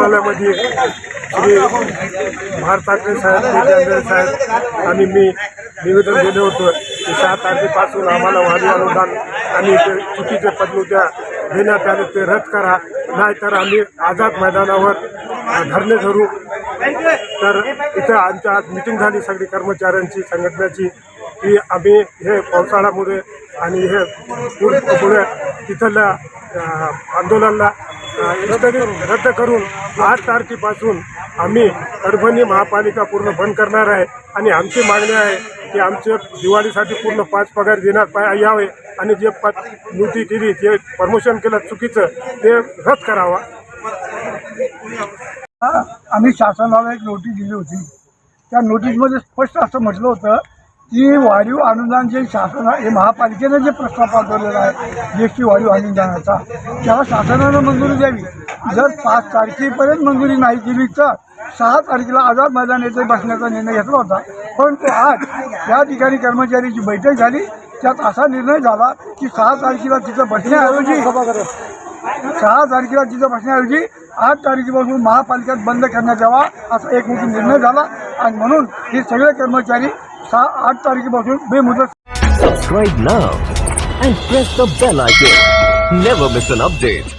मंत्रालयामध्ये श्री भारत ठाकरे साहेब नितीन साहेब आणि मी निवेदन दिलं होतं की सहा तारखेपासून आम्हाला वाढीव अनुदान आणि ते चुकीचे पदलुत्या देण्यात आले ते रद्द करा. नाहीतर आम्ही आझाद मैदानावर धरणे धरू. तर इथं आमच्या आज मिटिंग झाली सगळी कर्मचाऱ्यांची संघटनेची की आम्ही हे पावसाळ्यामुळे आणि हे पूरमुळे तिथल्या आंदोलनाला अ, रद्द करून आठ तारखेपासून आम्ही परभणी महापालिका पूर्ण बंद करणार आहे. आणि आमची मागणी आहे की आमचे दिवाळीसाठी पूर्ण पाच पगार देण्यात पा यावे. आणि जे पा नोटी दिली जे प्रमोशन केलं चुकीचं ते रद्द करावा. आम्ही शासनाला एक नोटीस दिली होती. त्या नोटीसमध्ये स्पष्ट असं म्हटलं होतं की वाढीव अनुदान जे शासन हे महापालिकेनं जे प्रस्ताव पाठवलेला आहे जी एस टी वाढीव अनुदानाचा त्याला शासनानं मंजुरी द्यावी. जर पाच तारखेपर्यंत मंजुरी नाही दिली तर सहा तारखेला आझाद मैदान येथे बसण्याचा निर्णय घेतला होता परंतु आज या ठिकाणी कर्मचाऱ्यांची बैठक झाली त्यात असा निर्णय झाला की सहा तारखेला तिथं बसण्याऐवजी सहा तारखेला तिथं बसण्याऐवजी आठ तारखेपासून महापालिकेत बंद करण्यात यावा असा एक मोठा निर्णय झाला आणि म्हणून हे सगळे कर्मचारी सहा आठ तारखेपासून बेमुदत सबस्क्राईब नाव and press the bell icon. Never miss an update.